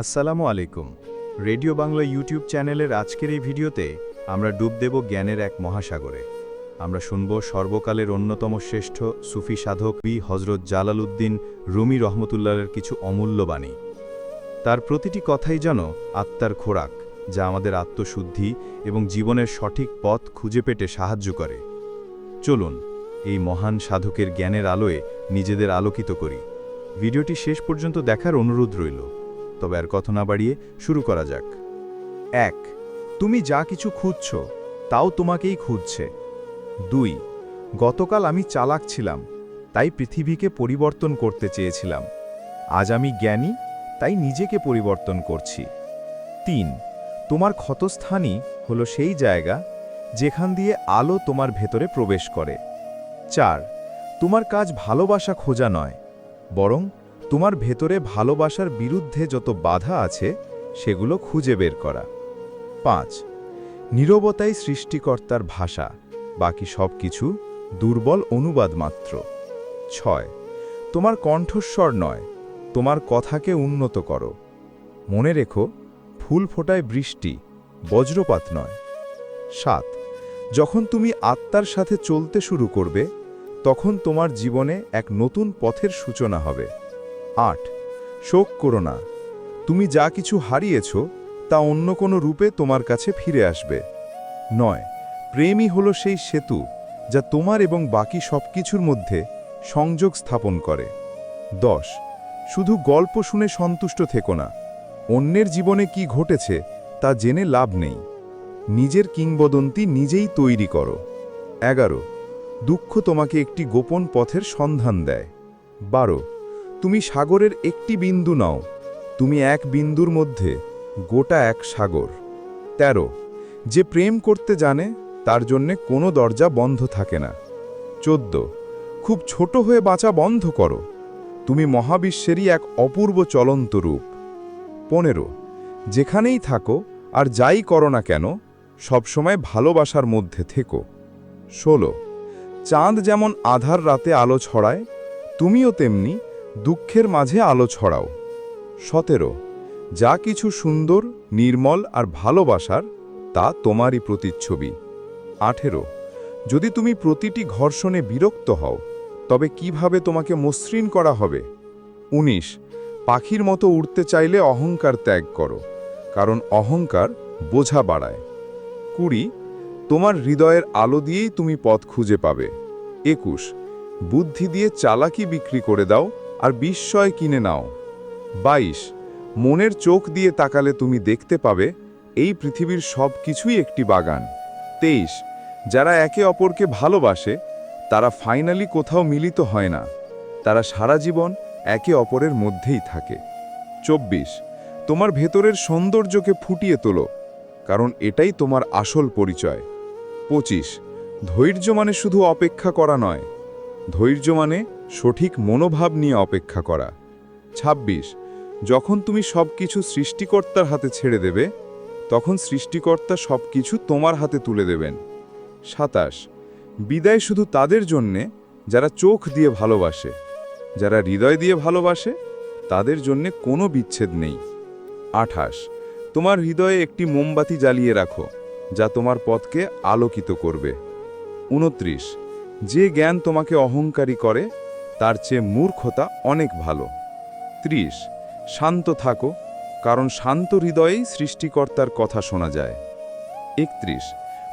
আসসালামু আলাইকুম। Radio Bangla YouTube চ্যানেলের আজকের এই ভিডিওতে আমরা ডুব দেব জ্ঞানের এক মহাসাগরে। আমরা শুনব সর্বকালের অন্যতম শ্রেষ্ঠ সুফি সাধক বি হজরত জালালউদ্দিন রুমি রহমতুল্লাহের কিছু অমূল্য বাণী। তার প্রতিটি কথাই যেন আত্মার খোরাক, যা আমাদের আত্মশুদ্ধি এবং জীবনের সঠিক পথ খুঁজে পেতে সাহায্য করে। চলুন, এই মহান সাধকের জ্ঞানের আলোয় নিজেদের আলোকিত করি। ভিডিওটি শেষ পর্যন্ত দেখার অনুরোধ রইল। তবে আর কথা না বাড়িয়ে শুরু করা যাক। এক, তুমি যা কিছু খুঁজছ, তাও তোমাকেই খুঁজছে। দুই, গতকাল আমি চালাক ছিলাম, তাই পৃথিবীকে পরিবর্তন করতে চেয়েছিলাম। আজ আমি জ্ঞানী, তাই নিজেকে পরিবর্তন করছি। তিন, তোমার ক্ষতস্থানই হলো সেই জায়গা, যেখান দিয়ে আলো তোমার ভেতরে প্রবেশ করে। চার, তোমার কাজ ভালোবাসা খোঁজা নয়, বরং তোমার ভেতরে ভালোবাসার বিরুদ্ধে যত বাধা আছে, সেগুলো খুঁজে বের করা। পাঁচ, নীরবতাই সৃষ্টিকর্তার ভাষা, বাকি সব কিছু দুর্বল অনুবাদ মাত্র। ছয়, তোমার কণ্ঠস্বর নয়, তোমার কথাকে উন্নত করো। মনে রেখো, ফুল ফোটায় বৃষ্টি, বজ্রপাত নয়। সাত, যখন তুমি আত্মার সাথে চলতে শুরু করবে, তখন তোমার জীবনে এক নতুন পথের সূচনা হবে। আট। শোক করো না। তুমি যা কিছু হারিয়েছ, তা অন্য কোনো রূপে তোমার কাছে ফিরে আসবে। নয়। প্রেমই হলো সেই সেতু, যা তোমার এবং বাকি সব কিছুর মধ্যে সংযোগ স্থাপন করে। দশ। শুধু গল্প শুনে সন্তুষ্ট থেকো না। অন্যের জীবনে কি ঘটেছে, তা জেনে লাভ নেই। নিজের কিংবদন্তি নিজেই তৈরি করো। এগারো। দুঃখ তোমাকে একটি গোপন পথের সন্ধান দেয়। বারো। তুমি সাগরের একটি বিন্দু নাও। তুমি এক বিন্দুর মধ্যে, গোটা এক সাগর। ১৩ যে প্রেম করতে জানে, তার জন্যে কোনো দরজা বন্ধ থাকে না। চোদ্দ, খুব ছোট হয়ে বাঁচা বন্ধ করো। তুমি মহাবিশ্বেরই এক অপূর্ব চলন্ত রূপ। পনেরো, যেখানেই থাকো আর যাই করো না কেন, সবসময় ভালোবাসার মধ্যে থেকো। ষোলো, চাঁদ যেমন আধার রাতে আলো ছড়ায়, তুমিও তেমনি দুঃখের মাঝে আলো ছড়াও। সতেরো, যা কিছু সুন্দর, নির্মল আর ভালোবাসার, তা তোমারই প্রতিচ্ছবি। আঠেরো, যদি তুমি প্রতিটি ঘর্ষণে বিরক্ত হও, তবে কীভাবে তোমাকে মসৃণ করা হবে? ১৯ পাখির মতো উড়তে চাইলে অহংকার ত্যাগ করো, কারণ অহংকার বোঝা বাড়ায়। কুড়ি, তোমার হৃদয়ের আলো দিয়েই তুমি পথ খুঁজে পাবে। একুশ, বুদ্ধি দিয়ে চালাকি বিক্রি করে দাও আর বিস্ময় কিনে নাও। বাইশ, মনের চোখ দিয়ে তাকালে তুমি দেখতে পাবে, এই পৃথিবীর সব কিছুই একটি বাগান। তেইশ, যারা একে অপরকে ভালোবাসে, তারা ফাইনালি কোথাও মিলিত হয় না। তারা সারা জীবন একে অপরের মধ্যেই থাকে। চব্বিশ, তোমার ভেতরের সৌন্দর্যকে ফুটিয়ে তোলো, কারণ এটাই তোমার আসল পরিচয়। পঁচিশ, ধৈর্য মানে শুধু অপেক্ষা করা নয়। ধৈর্য মানে সঠিক মনোভাব নিয়ে অপেক্ষা করা। ২৬ যখন তুমি সব কিছু সৃষ্টিকর্তার হাতে ছেড়ে দেবে, তখন সৃষ্টিকর্তা সব কিছু তোমার হাতে তুলে দেবেন। সাতাশ, বিদায় শুধু তাদের জন্যে, যারা চোখ দিয়ে ভালোবাসে। যারা হৃদয় দিয়ে ভালোবাসে, তাদের জন্যে কোনো বিচ্ছেদ নেই। আঠাশ, তোমার হৃদয়ে একটি মোমবাতি জ্বালিয়ে রাখো, যা তোমার পথকে আলোকিত করবে। উনত্রিশ যে জ্ঞান তোমাকে অহংকারী করে তার চেয়ে মূর্খতা অনেক ভালো। ত্রিশ, শান্ত থাকো, কারণ শান্ত হৃদয়েই সৃষ্টিকর্তার কথা শোনা যায়। একত্রিশ,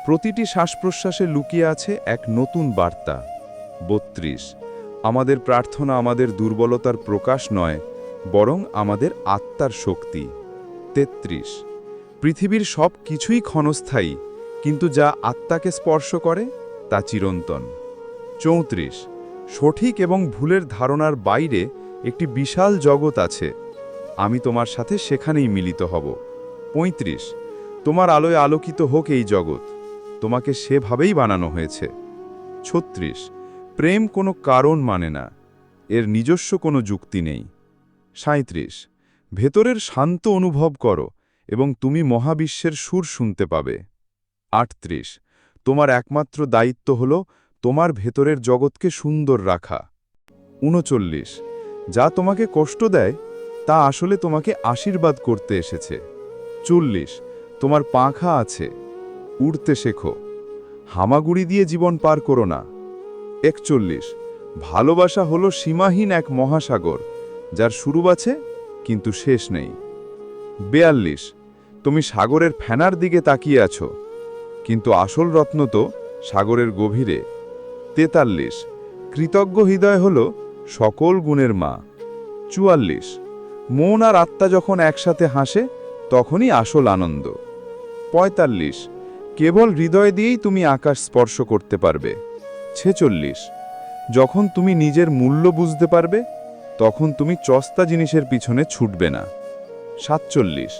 প্রতিটি শ্বাস প্রশ্বাসে লুকিয়ে আছে এক নতুন বার্তা। বত্রিশ, আমাদের প্রার্থনা আমাদের দুর্বলতার প্রকাশ নয়, বরং আমাদের আত্মার শক্তি। তেত্রিশ, পৃথিবীর সব কিছুই ক্ষণস্থায়ী, কিন্তু যা আত্মাকে স্পর্শ করে, তা চিরন্তন। চৌত্রিশ সঠিক এবং ভুলের ধারণার বাইরে একটি বিশাল জগৎ আছে। আমি তোমার সাথে সেখানেই মিলিত হব। ৩৫ তোমার আলোয় আলোকিত হোক এই জগৎ। তোমাকে সেভাবেই বানানো হয়েছে। ছত্রিশ। প্রেম কোনো কারণ মানে না। এর নিজস্ব কোনো যুক্তি নেই। সাঁত্রিশ ভেতরের শান্ত অনুভব করো এবং তুমি মহাবিশ্বের সুর শুনতে পাবে। আটত্রিশ। তোমার একমাত্র দায়িত্ব হল তোমার ভেতরের জগৎকে সুন্দর রাখা। উনচল্লিশ, যা তোমাকে কষ্ট দেয়, তা আসলে তোমাকে আশীর্বাদ করতে এসেছে। চল্লিশ, তোমার পাখা আছে, উড়তে শেখো। হামাগুড়ি দিয়ে জীবন পার করো না। একচল্লিশ, ভালোবাসা হলো সীমাহীন এক মহাসাগর, যার শুরু আছে, কিন্তু শেষ নেই। বেয়াল্লিশ, তুমি সাগরের ফেনার দিকে তাকিয়ে আছো, কিন্তু আসল রত্ন তো সাগরের গভীরে। তেতাল্লিশ। কৃতজ্ঞ হৃদয় হল সকল গুণের মা। চুয়াল্লিশ। মন আর আত্মা যখন একসাথে হাসে, তখনই আসল আনন্দ। পঁয়তাল্লিশ। কেবল হৃদয় দিয়েই তুমি আকাশ স্পর্শ করতে পারবে। ছেচল্লিশ। যখন তুমি নিজের মূল্য বুঝতে পারবে, তখন তুমি চস্তা জিনিসের পিছনে ছুটবে না। সাতচল্লিশ।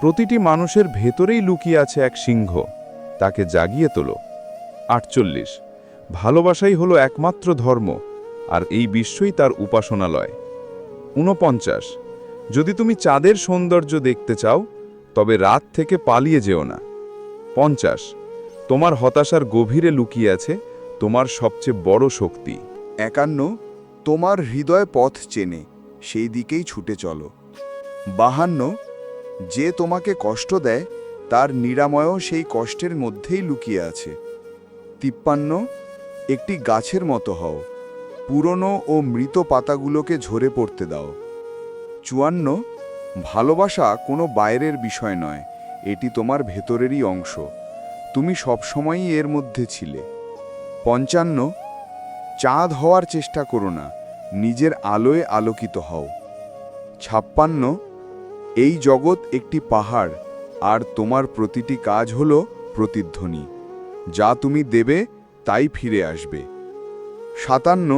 প্রতিটি মানুষের ভেতরেই লুকিয়ে আছে এক সিংহ। তাকে জাগিয়ে তোলো। আটচল্লিশ। ভালোবাসাই হলো একমাত্র ধর্ম, আর এই বিশ্বই তার উপাসনালয়। ঊনপঞ্চাশ। যদি তুমি চাঁদের সৌন্দর্য দেখতে চাও, তবে রাত থেকে পালিয়ে যেও না। পঞ্চাশ। তোমার হতাশার গভীরে লুকিয়ে আছে তোমার সবচেয়ে বড় শক্তি। একান্ন। তোমার হৃদয় পথ চেনে, সেই দিকেই ছুটে চলো। বাহান্ন। যে তোমাকে কষ্ট দেয়, তার নিরাময়ও সেই কষ্টের মধ্যেই লুকিয়ে আছে। তিপ্পান্ন। একটি গাছের মতো হও। পুরনো ও মৃত পাতাগুলোকে ঝরে পড়তে দাও। চুয়ান্ন, ভালোবাসা কোনো বাইরের বিষয় নয়, এটি তোমার ভেতরেরই অংশ। তুমি সবসময়ই এর মধ্যে ছিলে। পঞ্চান্ন, চাঁদ হওয়ার চেষ্টা করো না, নিজের আলোয় আলোকিত হও। ছাপ্পান্ন, এই জগৎ একটি পাহাড়, আর তোমার প্রতিটি কাজ হল প্রতিধ্বনি, যা তুমি দেবে তাই ফিরে আসবে। সাতান্ন,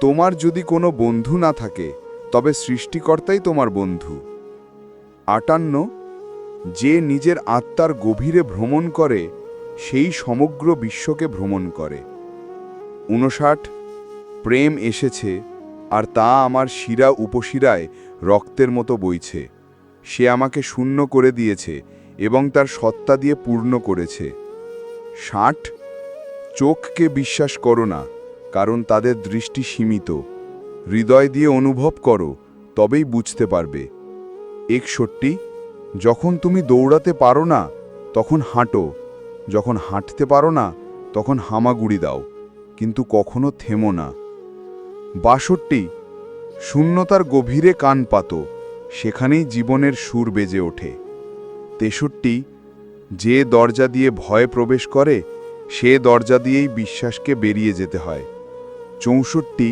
তোমার যদি কোনো বন্ধু না থাকে, তবে সৃষ্টিকর্তাই তোমার বন্ধু। আটান্ন, যে নিজের আত্মার গভীরে ভ্রমণ করে, সেই সমগ্র বিশ্বকে ভ্রমণ করে। উনষাট প্রেম এসেছে, আর তা আমার শিরা উপশিরায় রক্তের মতো বইছে। সে আমাকে শূন্য করে দিয়েছে এবং তার সত্তা দিয়ে পূর্ণ করেছে। ষাট চোখকে বিশ্বাস করো না, কারণ তাদের দৃষ্টি সীমিত। হৃদয় দিয়ে অনুভব করো, তবেই বুঝতে পারবে। একষট্টি, যখন তুমি দৌড়াতে পারো না, তখন হাঁটো। যখন হাঁটতে পারো না, তখন হামাগুড়ি দাও, কিন্তু কখনো থেমো না। বাষট্টি, শূন্যতার গভীরে কান পাতো, সেখানেই জীবনের সুর বেজে ওঠে। তেষট্টি, যে দরজা দিয়ে ভয় প্রবেশ করে সে দরজা দিয়েই বিশ্বাসকে বেরিয়ে যেতে হয়। চৌষট্টি,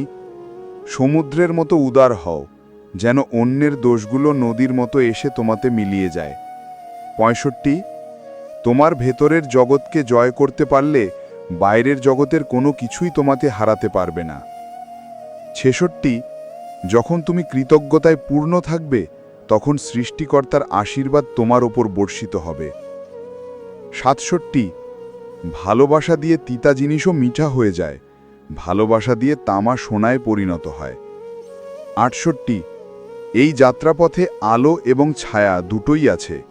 সমুদ্রের মতো উদার হও, যেন অন্যের দোষগুলো নদীর মতো এসে তোমাতে মিলিয়ে যায়। পঁয়ষট্টি, তোমার ভেতরের জগৎকে জয় করতে পারলে বাইরের জগতের কোনো কিছুই তোমাতে হারাতে পারবে না। ছেষট্টি, যখন তুমি কৃতজ্ঞতায় পূর্ণ থাকবে, তখন সৃষ্টিকর্তার আশীর্বাদ তোমার ওপর বর্ষিত হবে। সাতষট্টি ভালোবাসা দিয়ে তিতা জিনিসও মিঠা হয়ে যায়। ভালোবাসা দিয়ে তামা সোনায় পরিণত হয়। আটষট্টি। এই যাত্রাপথে আলো এবং ছায়া দুটোই আছে।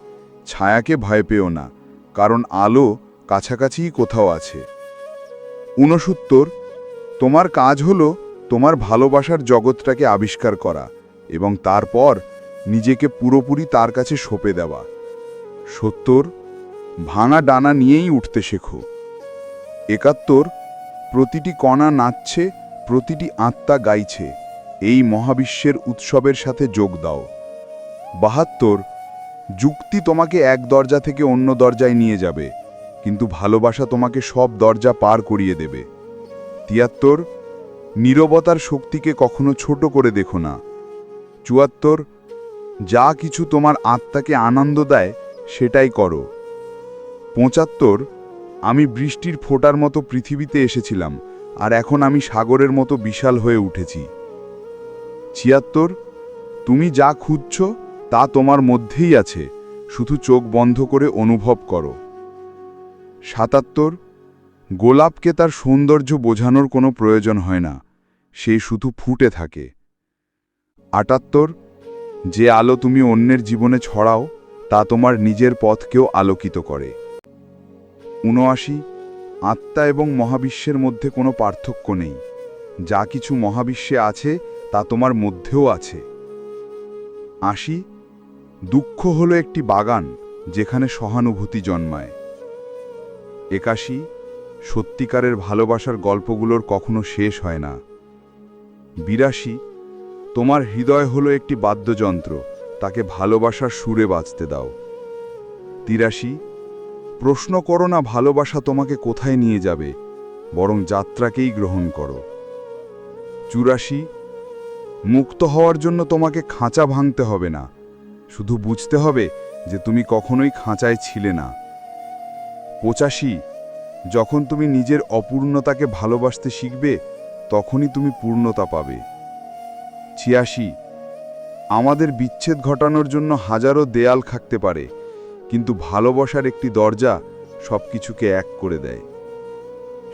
ছায়াকে ভয় পেও না, কারণ আলো কাছাকাছিই কোথাও আছে। ঊনসত্তর। তোমার কাজ হলো তোমার ভালোবাসার জগৎটাকে আবিষ্কার করা এবং তারপর নিজেকে পুরোপুরি তার কাছে সঁপে দেওয়া। সত্তর। ভাঙা ডানা নিয়েই উঠতে শেখো। একাত্তর, প্রতিটি কণা নাচছে, প্রতিটি আত্মা গাইছে, এই মহাবিশ্বের উৎসবের সাথে যোগ দাও। বাহাত্তর, যুক্তি তোমাকে এক দরজা থেকে অন্য দরজায় নিয়ে যাবে, কিন্তু ভালোবাসা তোমাকে সব দরজা পার করিয়ে দেবে। তিয়াত্তর, নীরবতার শক্তিকে কখনো ছোট করে দেখো না। চুয়াত্তর, যা কিছু তোমার আত্মাকে আনন্দ দেয়, সেটাই করো। পঁচাত্তর, আমি বৃষ্টির ফোঁটার মতো পৃথিবীতে এসেছিলাম, আর এখন আমি সাগরের মতো বিশাল হয়ে উঠেছি। ছিয়াত্তর, তুমি যা খুঁজছ তা তোমার মধ্যেই আছে, শুধু চোখ বন্ধ করে অনুভব করো। সাতাত্তর, গোলাপকে তার সৌন্দর্য বোঝানোর কোনো প্রয়োজন হয় না, সে শুধু ফুটে থাকে। আটাত্তর, যে আলো তুমি অন্যের জীবনে ছড়াও, তা তোমার নিজের পথকেও আলোকিত করে। উনআশি আত্মা এবং মহাবিশ্বের মধ্যে কোনো পার্থক্য নেই। যা কিছু মহাবিশ্বে আছে, তা তোমার মধ্যেও আছে। আশি, দুঃখ হলো একটি বাগান, যেখানে সহানুভূতি জন্মায়। একাশি, সত্যিকারের ভালোবাসার গল্পগুলোর কখনো শেষ হয় না। বিরাশি, তোমার হৃদয় হলো একটি বাদ্যযন্ত্র, তাকে ভালোবাসার সুরে বাঁচতে দাও। তিরাশি প্রশ্ন করো না ভালোবাসা তোমাকে কোথায় নিয়ে যাবে, বরং যাত্রাকেই গ্রহণ করো। চুরাশি, মুক্ত হওয়ার জন্য তোমাকে খাঁচা ভাঙতে হবে না, শুধু বুঝতে হবে যে তুমি কখনোই খাঁচায় ছিলে না। পঁচাশি, যখন তুমি নিজের অপূর্ণতাকে ভালোবাসতে শিখবে, তখনই তুমি পূর্ণতা পাবে। ছিয়াশি, আমাদের বিচ্ছেদ ঘটানোর জন্য হাজারো দেয়াল থাকতে পারে কিন্তু ভালোবাসার একটি দরজা সব কিছুকে এক করে দেয়।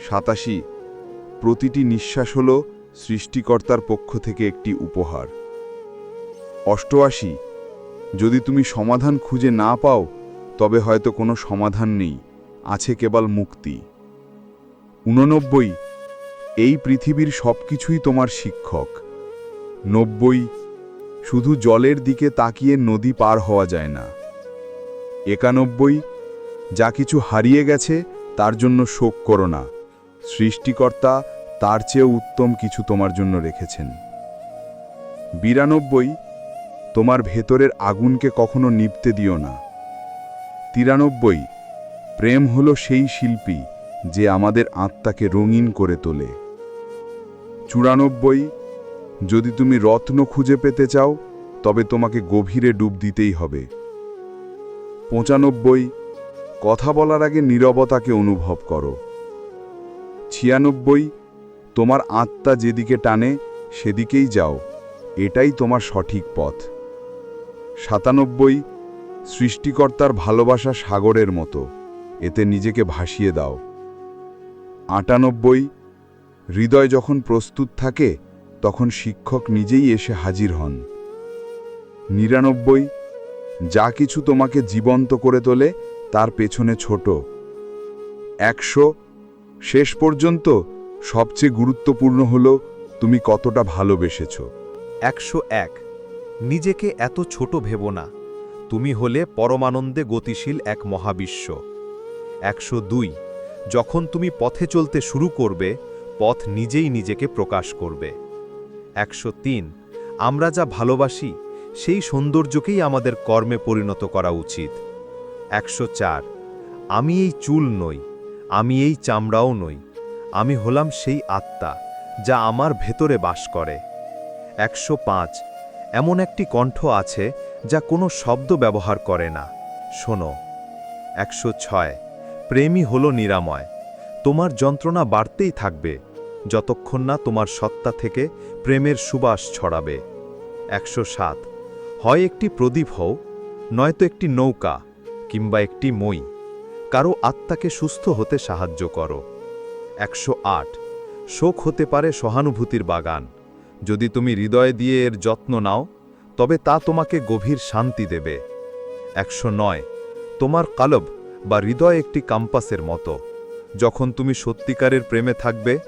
সাতাশি, প্রতিটি নিঃশ্বাস হল সৃষ্টিকর্তার পক্ষ থেকে একটি উপহার। অষ্টআশি, যদি তুমি সমাধান খুঁজে না পাও, তবে হয়তো কোনো সমাধান নেই, আছে কেবল মুক্তি। উননব্বই এই পৃথিবীর সব কিছুই তোমার শিক্ষক। নব্বই, শুধু জলের দিকে তাকিয়ে নদী পার হওয়া যায় না। একানব্বই। যা কিছু হারিয়ে গেছে, তার জন্য শোক করো না। সৃষ্টিকর্তা তার চেয়েও উত্তম কিছু তোমার জন্য রেখেছেন। বিরানব্বই। তোমার ভেতরের আগুনকে কখনো নিপতে দিও না। তিরানব্বই। প্রেম হলো সেই শিল্পী যে আমাদের আত্মাকে রঙিন করে তোলে। চুরানব্বই। যদি তুমি রত্ন খুঁজে পেতে চাও, তবে তোমাকে গভীরে ডুব দিতেই হবে। পঁচানব্বই, কথা বলার আগে নীরবতাকে অনুভব করো। ছিয়ানব্বই, তোমার আত্মা যেদিকে টানে, সেদিকেই যাও, এটাই তোমার সঠিক পথ। সাতানব্বই, সৃষ্টিকর্তার ভালোবাসা সাগরের মতো, এতে নিজেকে ভাসিয়ে দাও। আটানব্বই, হৃদয় যখন প্রস্তুত থাকে, তখন শিক্ষক নিজেই এসে হাজির হন। নিরানব্বই যা কিছু তোমাকে জীবন্ত করে তোলে, তার পেছনে ছোট। একশো, শেষ পর্যন্ত সবচেয়ে গুরুত্বপূর্ণ হলো, তুমি কতটা ভালোবেসেছ। একশো এক, নিজেকে এত ছোট ভেব না। তুমি হলে পরমানন্দে গতিশীল এক মহাবিশ্ব। একশো দুই, যখন তুমি পথে চলতে শুরু করবে, পথ নিজেই নিজেকে প্রকাশ করবে। একশো তিন, আমরা যা ভালোবাসি সেই সৌন্দর্যকেই আমাদের কর্মে পরিণত করা উচিত। একশো চার, আমি এই চুল নই, আমি এই চামড়াও নই, আমি হলাম সেই আত্মা যা আমার ভেতরে বাস করে। একশো পাঁচ, এমন একটি কণ্ঠ আছে যা কোনো শব্দ ব্যবহার করে না। শোনো, একশো ছয়, প্রেমই হলো নিরাময়, তোমার যন্ত্রণা বাড়তেই থাকবে, যতক্ষণ না তোমার সত্তা থেকে প্রেমের সুবাস ছড়াবে। একশো সাত হয় একটি প্রদীপ হও, নয়তো একটি নৌকা কিংবা একটি মই। কারও আত্মাকে সুস্থ হতে সাহায্য করো। একশো আট। শোক হতে পারে সহানুভূতির বাগান। যদি তুমি হৃদয় দিয়ে এর যত্ন নাও, তবে তা তোমাকে গভীর শান্তি দেবে। একশো নয়। তোমার কালব বা হৃদয় একটি কাম্পাসের মতো। যখন তুমি সত্যিকারের প্রেমে থাকবে,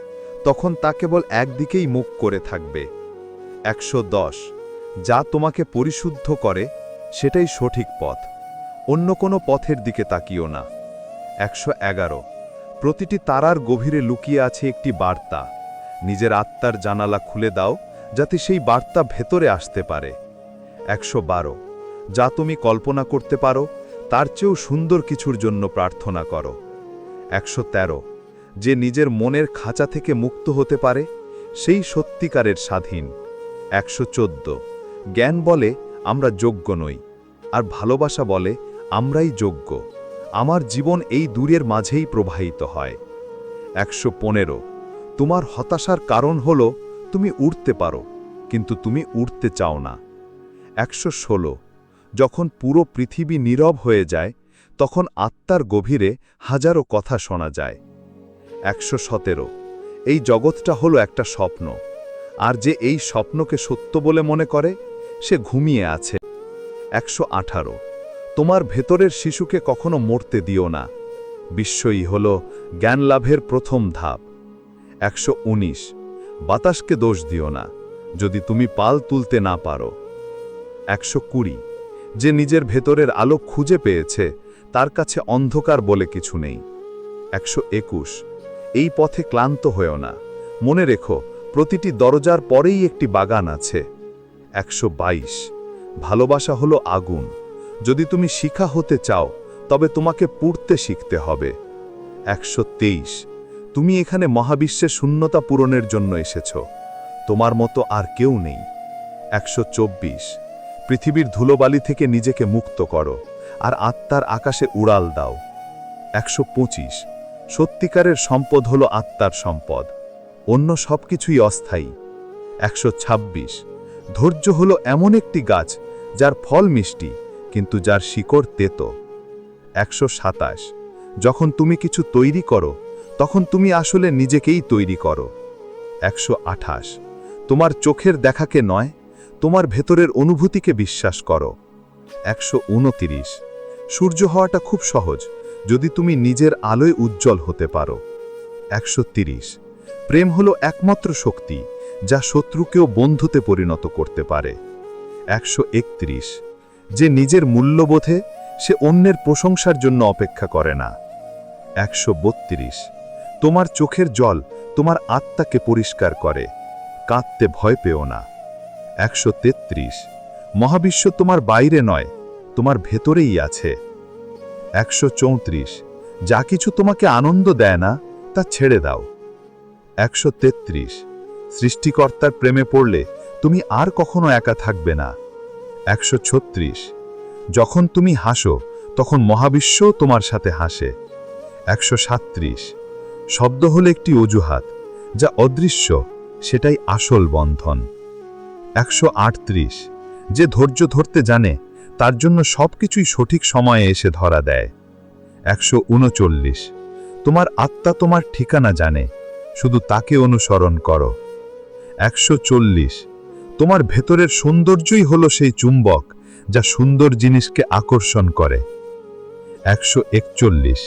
তখন তা কেবল একদিকেই মুখ করে থাকবে। একশো দশ। যা তোমাকে পরিশুদ্ধ করে, সেটাই সঠিক পথ। অন্য কোনো পথের দিকে তাকিও না। একশো এগারো। প্রতিটি তারার গভীরে লুকিয়ে আছে একটি বার্তা। নিজের আত্মার জানালা খুলে দাও, যাতে সেই বার্তা ভেতরে আসতে পারে। একশো বারো। যা তুমি কল্পনা করতে পারো, তার চেয়েও সুন্দর কিছুর জন্য প্রার্থনা করো। একশো তেরো। যে নিজের মনের খাঁচা থেকে মুক্ত হতে পারে, সেই সত্যিকারের স্বাধীন। একশো চোদ্দ। জ্ঞান বলে আমরা যোগ্য নই, আর ভালোবাসা বলে আমরাই যোগ্য। আমার জীবন এই দূরের মাঝেই প্রবাহিত হয়। একশো পনেরো, তোমার হতাশার কারণ হল তুমি উঠতে পারো, কিন্তু তুমি উঠতে চাও না। একশো ষোলো, যখন পুরো পৃথিবী নীরব হয়ে যায়, তখন আত্মার গভীরে হাজারো কথা শোনা যায়। একশো সতেরো, এই জগৎটা হলো একটা স্বপ্ন, আর যে এই স্বপ্নকে সত্য বলে মনে করে সে ঘুমিয়ে আছে। একশো আঠারো। তোমার ভেতরের শিশুকে কখনো মরতে দিও না। বিশ্বই হল জ্ঞান লাভের প্রথম ধাপ। একশো উনিশ। বাতাসকে দোষ দিও না, যদি তুমি পাল তুলতে না পারো। একশো কুড়ি। যে নিজের ভেতরের আলো খুঁজে পেয়েছে, তার কাছে অন্ধকার বলে কিছু নেই। একশো একুশ। এই পথে ক্লান্ত হয়েও না। মনে রেখো, প্রতিটি দরজার পরেই একটি বাগান আছে। একশো বাইশ। ভালোবাসা হলো আগুন। যদি তুমি শিখা হতে চাও, তবে তোমাকে পুড়তে শিখতে হবে। একশো তেইশ। তুমি এখানে মহাবিশ্বে শূন্যতা পূরণের জন্য এসেছ। তোমার মতো আর কেউ নেই। একশো চব্বিশ। পৃথিবীর ধুলোবালি থেকে নিজেকে মুক্ত করো, আর আত্মার আকাশে উড়াল দাও। একশো পঁচিশ। সত্যিকারের সম্পদ হলো আত্মার সম্পদ। অন্য সব কিছুই অস্থায়ী। একশো ছাব্বিশ। ধৈর্য হলো এমন একটি গাছ যার ফল মিষ্টি, কিন্তু যার শিকড় তেতো। একশো সাতাশ। যখন তুমি কিছু তৈরি করো, তখন তুমি আসলে নিজেকেই তৈরি করো। একশো আঠাশ। তোমার চোখের দেখাকে নয়, তোমার ভেতরের অনুভূতিকে বিশ্বাস করো। একশো উনতিরিশ। সূর্য হওয়াটা খুব সহজ, যদি তুমি নিজের আলোয় উজ্জ্বল হতে পারো। একশো প্রেম হলো একমাত্র শক্তি যা শত্রুকেও বন্ধুতে পরিণত করতে পারে। একশো একত্রিশ। যে নিজের মূল্যবোধে সে অন্যের প্রশংসার জন্য অপেক্ষা করে না। একশো বত্রিশ। তোমার চোখের জল তোমার আত্মাকে পরিষ্কার করে, কাঁদতে ভয় পেও না। একশো তেত্রিশ। মহাবিশ্ব তোমার বাইরে নয়, তোমার ভেতরেই আছে। একশো চৌত্রিশ। যা কিছু তোমাকে আনন্দ দেয় না, তা ছেড়ে দাও। একশো তেত্রিশ। সৃষ্টিকর্তার প্রেমে পড়লে তুমি আর কখনো একা থাকবে না। একশো ছত্রিশ। যখন তুমি হাসো, তখন মহাবিশ্ব তোমার সাথে হাসে। একশো শব্দ হলো একটি অজুহাত, যা অদৃশ্য, সেটাই আসল বন্ধন। একশো আটত্রিশ। যে ধৈর্য ধরতে জানে, তার জন্য সবকিছুই সঠিক সময়ে এসে ধরা দেয়। একশো উনচল্লিশ। তোমার আত্মা তোমার ঠিকানা জানে, শুধু তাকে অনুসরণ করো। একশো চল্লিশ। তোমার ভেতরের সৌন্দর্যই হলো সেই চুম্বক, যা সুন্দর জিনিসকে আকর্ষণ করে। একশো একচল্লিশ।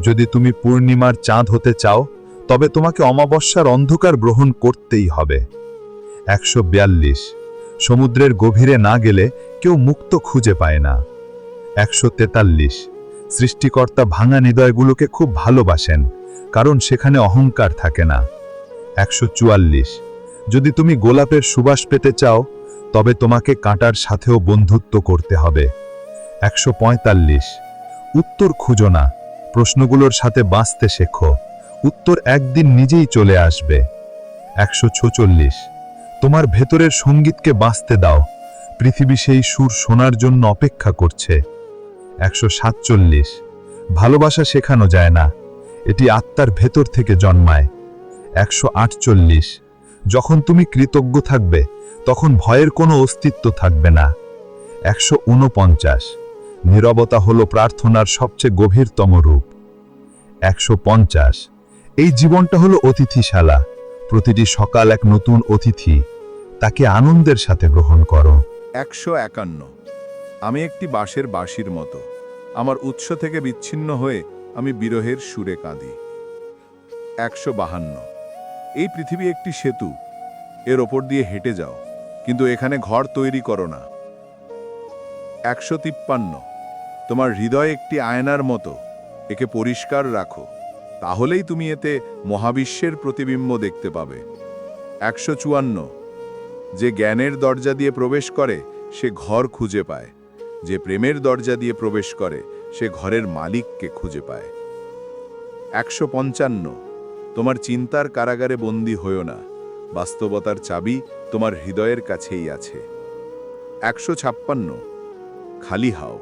যদি তুমি পূর্ণিমার চাঁদ হতে চাও, তবে তোমাকে অমাবস্যার অন্ধকার গ্রহণ করতেই হবে। একশো বিয়াল্লিশ। সমুদ্রের গভীরে না গেলে কেউ মুক্ত খুঁজে পায় না। একশো তেতাল্লিশ। সৃষ্টিকর্তা ভাঙা হৃদয়গুলোকে খুব ভালোবাসেন, কারণ সেখানে অহংকার থাকে না। একশো চুয়াল্লিশ। যদি তুমি গোলাপের সুবাস পেতে চাও, তবে তোমাকে কাঁটার সাথেও বন্ধুত্ব করতে হবে। একশো পঁয়তাল্লিশ। উত্তর খুঁজো না। প্রশ্নগুলোর সাথে বাঁচতে শেখো। উত্তর একদিন নিজেই চলে আসবে। একশো ছোচল্লিশ। তোমার ভেতরের সঙ্গীতকে বাঁচতে দাও। পৃথিবী সেই সুর শোনার জন্য অপেক্ষা করছে। একশো সাতচল্লিশ। ভালোবাসা শেখানো যায় না। এটি আত্মার ভেতর থেকে জন্মায়। একশো আটচল্লিশ। যখন তুমি কৃতজ্ঞ থাকবে, তখন ভয়ের কোনো অস্তিত্ব থাকবে না। একশো উনপঞ্চাশ। নীরবতা হল প্রার্থনার সবচেয়ে গভীরতম রূপ। একশো পঞ্চাশ। এই জীবনটা হলো অতিথিশালা। প্রতিটি সকাল এক নতুন অতিথি। তাকে আনন্দের সাথে গ্রহণ করো। একশো একান্ন। আমি একটি বাঁশের বাঁশির মতো। আমার উৎস থেকে বিচ্ছিন্ন হয়ে আমি বিরহের সুরে কাঁদি। একশো বাহান্ন। এই পৃথিবী একটি সেতু। এর ওপর দিয়ে হেঁটে যাও। কিন্তু এখানে ঘর তৈরি করো না। একশো তিপ্পান্ন। তোমার হৃদয় একটি আয়নার মতো। একে পরিষ্কার রাখো। তাহলেই তুমি এতে মহাবিশ্বের প্রতিবিম্ব দেখতে পাবে। একশো চুয়ান্ন। যে জ্ঞানের দরজা দিয়ে প্রবেশ করে, সে ঘর খুঁজে পায়। যে প্রেমের দরজা দিয়ে প্রবেশ করে, সে ঘরের মালিককে খুঁজে পায়। একশো পঞ্চান্ন। তোমার চিন্তার কারাগারে বন্দী হইও না। বাস্তবতার চাবি তোমার হৃদয়ের কাছেই আছে। একশো ছাপ্পান্ন। খালি হাও।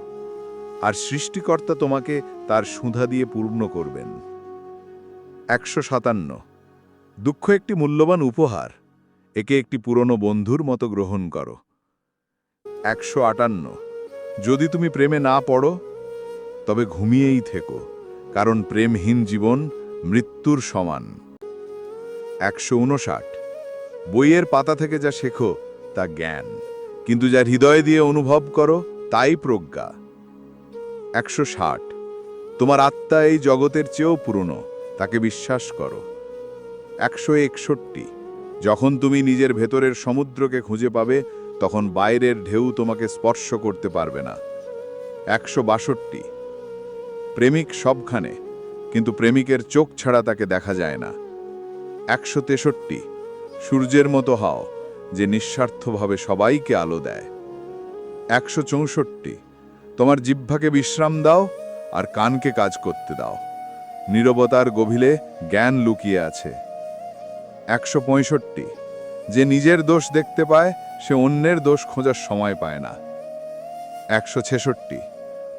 আর সৃষ্টিকর্তা তোমাকে তার সুধা দিয়ে পূর্ণ করবেন। একশো সাতান্ন। দুঃখ একটি মূল্যবান উপহার। একে একটি পুরনো বন্ধুর মতো গ্রহণ করো। একশো আটান্ন। যদি তুমি প্রেমে না পড়ো, তবে ঘুমিয়েই থেকো। কারণ প্রেমহীন জীবন মৃত্যুর সমান। একশো উনষাট বইয়ের পাতা থেকে যা শেখো, তা জ্ঞান। কিন্তু যা হৃদয় দিয়ে অনুভব করো, তাই প্রজ্ঞা। একশো ষাট। তোমার আত্মা এই জগতের চেয়েও পুরনো, তাকে বিশ্বাস করো। একশো একষট্টি। যখন তুমি নিজের ভেতরের সমুদ্রকে খুঁজে পাবে, তখন বাইরের ঢেউ তোমাকে স্পর্শ করতে পারবে না। একশো বাষট্টি। প্রেমিক সবখানে কিন্তু প্রেমিকের চোখ ছাড়া তাকে দেখা যায় না। একশো তেষট্টি, সূর্যের মতো হও, যে নিঃস্বার্থভাবে সবাইকে আলো দেয়। একশো চৌষট্টি, তোমার জিহ্বাকে বিশ্রাম দাও আর কানকে কাজ করতে দাও। নীরবতার গভীরে জ্ঞান লুকিয়ে আছে। একশো পঁয়ষট্টি, যে নিজের দোষ দেখতে পায়, সে অন্যের দোষ খোঁজার সময় পায় না। একশো ছেষট্টি,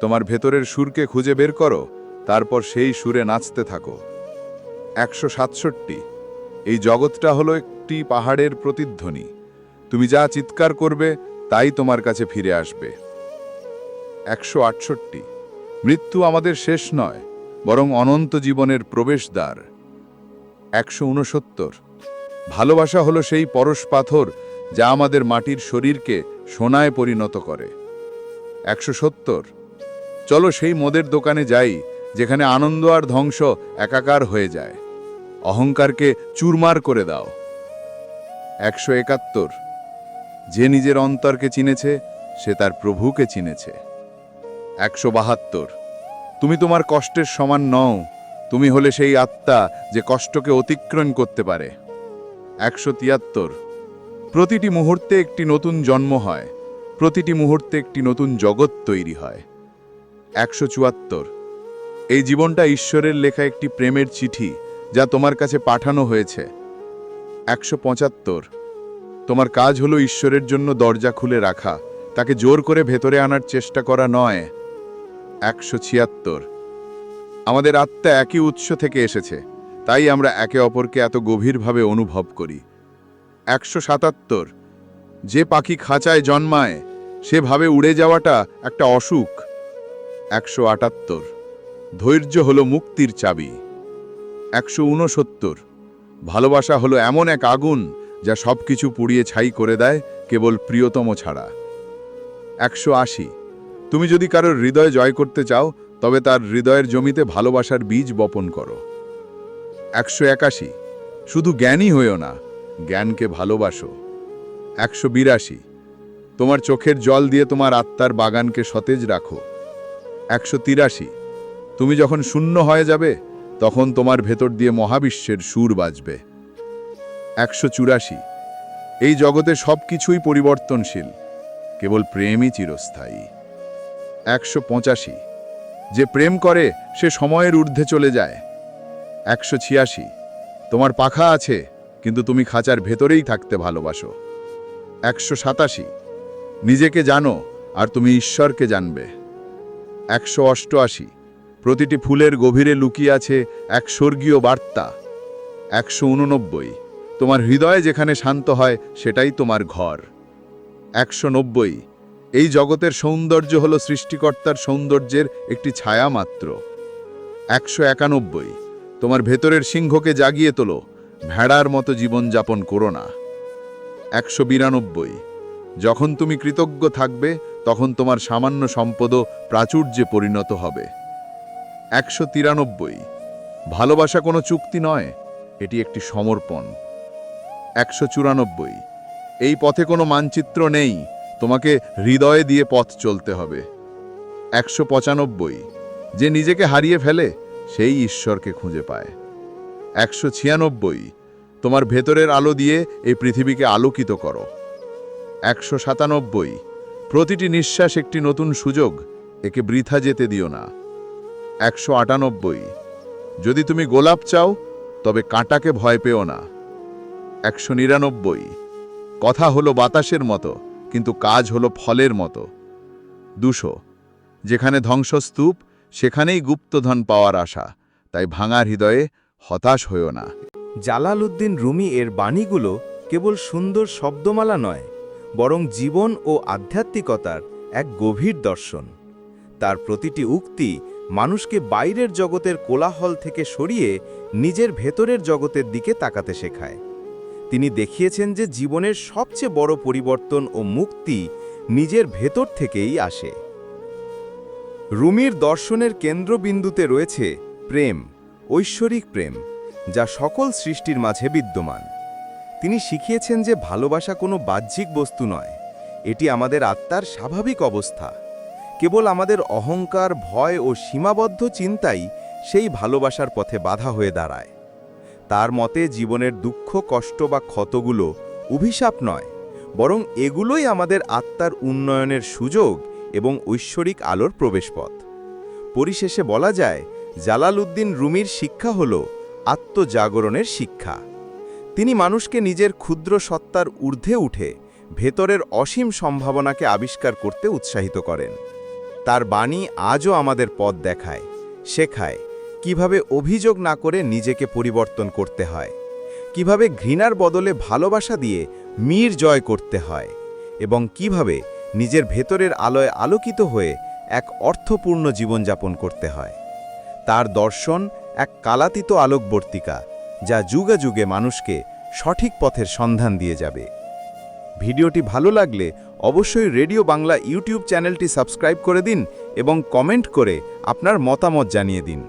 তোমার ভেতরের সুরকে খুঁজে বের করো তারপর সেই সুরে নাচতে থাকো। একশো সাতষট্টি। এই জগৎটা হলো একটি পাহাড়ের প্রতিধ্বনি। তুমি যা চিৎকার করবে, তাই তোমার কাছে ফিরে আসবে। একশো আটষট্টি। মৃত্যু আমাদের শেষ নয়, বরং অনন্ত জীবনের প্রবেশদ্বার। একশো উনসত্তর ভালোবাসা হলো সেই পরশ পাথর যা আমাদের মাটির শরীরকে সোনায় পরিণত করে। একশো সত্তর। চলো সেই মদের দোকানে যাই যেখানে আনন্দ আর ধ্বংস একাকার হয়ে যায়। অহংকারকে চুরমার করে দাও। একশো একাত্তর। যে নিজের অন্তরকে চিনেছে, সে তার প্রভুকে চিনেছে। একশো বাহাত্তর। তুমি তোমার কষ্টের সমান নও, তুমি হলে সেই আত্মা যে কষ্টকে অতিক্রম করতে পারে। একশো তিয়াত্তর। প্রতিটি মুহূর্তে একটি নতুন জন্ম হয়, প্রতিটি মুহূর্তে একটি নতুন জগৎ তৈরি হয়। একশো চুয়াত্তর। এই জীবনটা ঈশ্বরের লেখা একটি প্রেমের চিঠি যা তোমার কাছে পাঠানো হয়েছে। একশো পঁচাত্তর। তোমার কাজ হলো ঈশ্বরের জন্য দরজা খুলে রাখা, তাকে জোর করে ভেতরে আনার চেষ্টা করা নয়। একশো ছিয়াত্তর। আমাদের আত্মা একই উৎস থেকে এসেছে, তাই আমরা একে অপরকে এত গভীরভাবে অনুভব করি। একশো সাতাত্তর। যে পাখি খাঁচায় জন্মায় সেভাবে উড়ে যাওয়াটা একটা অসুখ। একশো আটাত্তর। ধৈর্য হলো মুক্তির চাবি। একশো উনসত্তর ভালোবাসা হলো এমন এক আগুন যা সব কিছু পুড়িয়ে ছাই করে দেয় কেবল প্রিয়তম ছাড়া। একশো আশি। তুমি যদি কারোর হৃদয় জয় করতে চাও, তবে তার হৃদয়ের জমিতে ভালোবাসার বীজ বপন করো। একশো একাশি। শুধু জ্ঞানী হইও না, জ্ঞানকে ভালোবাসো। একশো বিরাশি। তোমার চোখের জল দিয়ে তোমার আত্মার বাগানকে সতেজ রাখো। একশো তিরাশি। তুমি যখন শূন্য হয়ে যাবে, তখন তোমার ভেতর দিয়ে মহাবিশ্বের সুর বাজবে। একশো চুরাশি। এই জগতে সব কিছুই পরিবর্তনশীল, কেবল প্রেমই চিরস্থায়ী। একশো পঁচাশি। যে প্রেম করে, সে সময়ের ঊর্ধ্বে চলে যায়। একশো ছিয়াশি। তোমার পাখা আছে, কিন্তু তুমি খাঁচার ভেতরেই থাকতে ভালোবাসো। একশো সাতাশি। নিজেকে জানো, আর তুমি ঈশ্বরকে জানবে। একশো অষ্টআশি। প্রতিটি ফুলের গভীরে লুকিয়ে আছে এক স্বর্গীয় বার্তা। একশো উননব্বই। তোমার হৃদয় যেখানে শান্ত হয়, সেটাই তোমার ঘর। একশো নব্বই। এই জগতের সৌন্দর্য হল সৃষ্টিকর্তার সৌন্দর্যের একটি ছায়া মাত্র। একশো একানব্বই। তোমার ভেতরের সিংহকে জাগিয়ে তোলো। ভেড়ার মতো জীবনযাপন করো না। একশো বিরানব্বই। যখন তুমি কৃতজ্ঞ থাকবে, তখন তোমার সামান্য সম্পদও প্রাচুর্যে পরিণত হবে। একশো তিরানব্বই। ভালোবাসা কোনো চুক্তি নয়, এটি একটি সমর্পণ। একশো চুরানব্বই। এই পথে কোনো মানচিত্র নেই, তোমাকে হৃদয়ে দিয়ে পথ চলতে হবে। একশো পঁচানব্বই। যে নিজেকে হারিয়ে ফেলে, সেই ঈশ্বরকে খুঁজে পায়। একশো ছিয়ানব্বই। তোমার ভেতরের আলো দিয়ে এই পৃথিবীকে আলোকিত করো। একশো সাতানব্বই। প্রতিটি নিঃশ্বাস একটি নতুন সুযোগ, একে বৃথা যেতে দিও না। একশো আটানব্বই। যদি তুমি গোলাপ চাও, তবে কাঁটাকে ভয় পেও না। একশো নিরানব্বই। কথা হলো বাতাসের মতো, কিন্তু কাজ হলো ফলের মতো। দুশো। যেখানে ধ্বংসস্তূপ, সেখানেই গুপ্তধন পাওয়ার আশা, তাই ভাঙা হৃদয়ে হতাশ হইও না। জালালউদ্দিন রুমি এর বাণীগুলো কেবল সুন্দর শব্দমালা নয়, বরং জীবন ও আধ্যাত্মিকতার এক গভীর দর্শন। তার প্রতিটি উক্তি মানুষকে বাইরের জগতের কোলাহল থেকে সরিয়ে নিজের ভেতরের জগতের দিকে তাকাতে শেখায়। তিনি দেখিয়েছেন যে জীবনের সবচেয়ে বড় পরিবর্তন ও মুক্তি নিজের ভেতর থেকেই আসে। রুমির দর্শনের কেন্দ্রবিন্দুতে রয়েছে প্রেম, ঐশ্বরিক প্রেম, যা সকল সৃষ্টির মাঝে বিদ্যমান। তিনি শিখিয়েছেন যে ভালোবাসা কোনো বাহ্যিক বস্তু নয়, এটি আমাদের আত্মার স্বাভাবিক অবস্থা। কেবল আমাদের অহংকার, ভয় ও সীমাবদ্ধ চিন্তাই সেই ভালোবাসার পথে বাধা হয়ে দাঁড়ায়। তার মতে জীবনের দুঃখ, কষ্ট বা ক্ষতগুলো অভিশাপ নয়, বরং এগুলোই আমাদের আত্মার উন্নয়নের সুযোগ এবং ঐশ্বরিক আলোর প্রবেশপথ। পরিশেষে বলা যায়, জালালউদ্দিন রুমির শিক্ষা হল আত্মজাগরণের শিক্ষা। তিনি মানুষকে নিজের ক্ষুদ্র সত্তার ঊর্ধ্বে উঠে ভেতরের অসীম সম্ভাবনাকে আবিষ্কার করতে উৎসাহিত করেন। তার বাণী আজও আমাদের পথ দেখায়, শেখায়। কীভাবে অভিযোগ না করে নিজেকে পরিবর্তন করতে হয়। কীভাবে ঘৃণার বদলে ভালোবাসা দিয়ে মীর জয় করতে হয়। এবং কীভাবে নিজের ভেতরের আলোয় আলোকিত হয়ে এক অর্থপূর্ণ জীবনযাপন করতে হয়। তার দর্শন এক কালাতীত আলোকবর্তিকা, যা যুগে যুগে মানুষকে সঠিক পথের সন্ধান দিয়ে যাবে। ভিডিওটি ভালো লাগলে অবশ্যই রেডিও বাংলা ইউটিউব চ্যানেলটি সাবস্ক্রাইব করে দিন এবং কমেন্ট করে আপনার মতামত জানিয়ে দিন।